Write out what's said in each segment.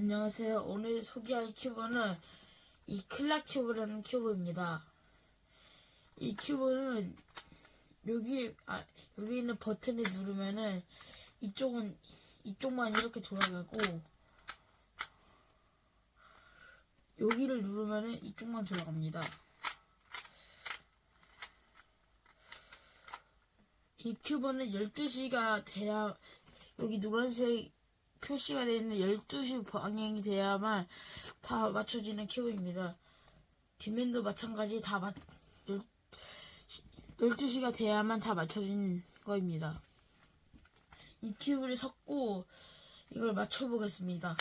안녕하세요. 오늘 소개할 큐브는 이 클라 큐브라는 큐브입니다. 이 큐브는 여기 아, 여기 있는 버튼을 누르면은 이쪽은 이쪽만 이렇게 돌아가고 여기를 누르면은 이쪽만 돌아갑니다. 이 큐브는 12시가 돼야 여기 노란색 표시가 되어 있는 12시 방향이 돼야만 다 맞춰지는 큐브입니다. 뒷면도 마찬가지 다 맞, 12시가 돼야만 다 맞춰진 거입니다. 이 큐브를 섞고 이걸 맞춰보겠습니다.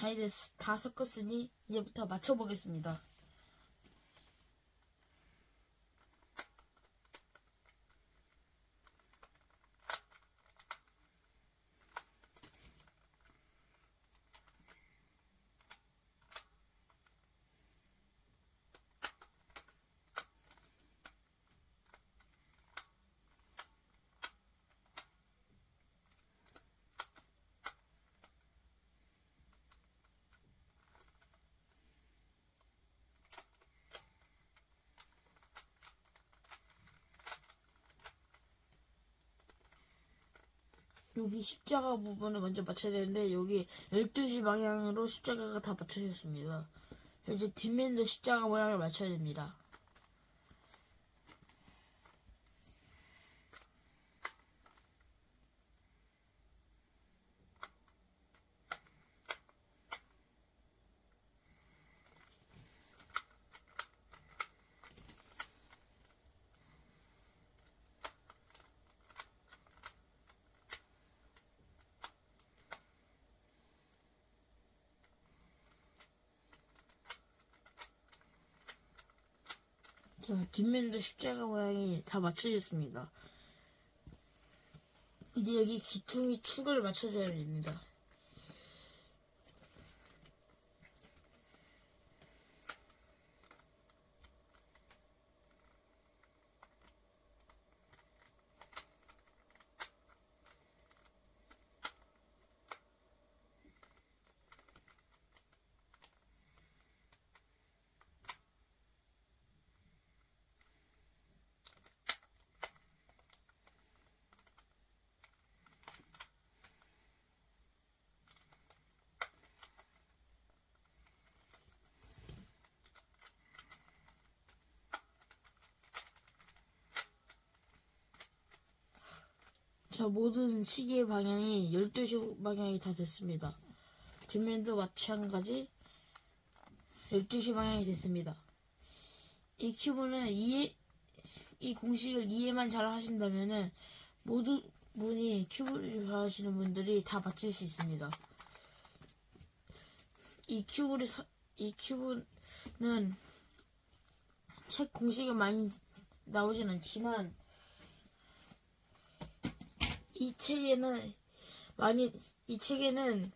자, 이제 다 섞었으니 이제부터 맞춰보겠습니다. 여기 십자가 부분을 먼저 맞춰야 되는데 여기 12시 방향으로 십자가가 다 맞춰졌습니다. 이제 뒷면도 십자가 모양을 맞춰야 됩니다. 자, 뒷면도 십자가 모양이 다 맞춰졌습니다. 이제 여기 기퉁이 축을 맞춰줘야 됩니다. 자, 모든 시계의 방향이 12시 방향이 다 됐습니다. 뒷면도 마찬가지 12시 방향이 됐습니다. 이 큐브는 이해, 이 공식을 이해만 잘 하신다면은 모두 분이 큐브를 좋아하시는 분들이 다 맞출 수 있습니다. 이 큐브를 사- 이 큐브는 책 공식이 많이 나오진 않지만 이 책에는 많이 이 책에는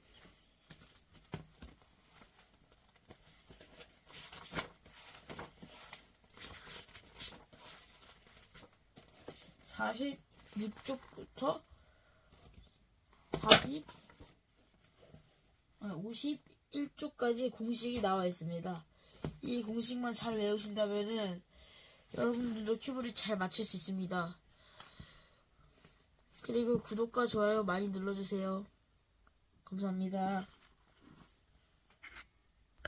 (46쪽부터) (40) 51쪽까지 공식이 나와 있습니다. 이 공식만 잘 외우신다면은 여러분들도 큐브를 잘 맞출 수 있습니다. 그리고 구독과 좋아요 많이 눌러주세요. 감사합니다.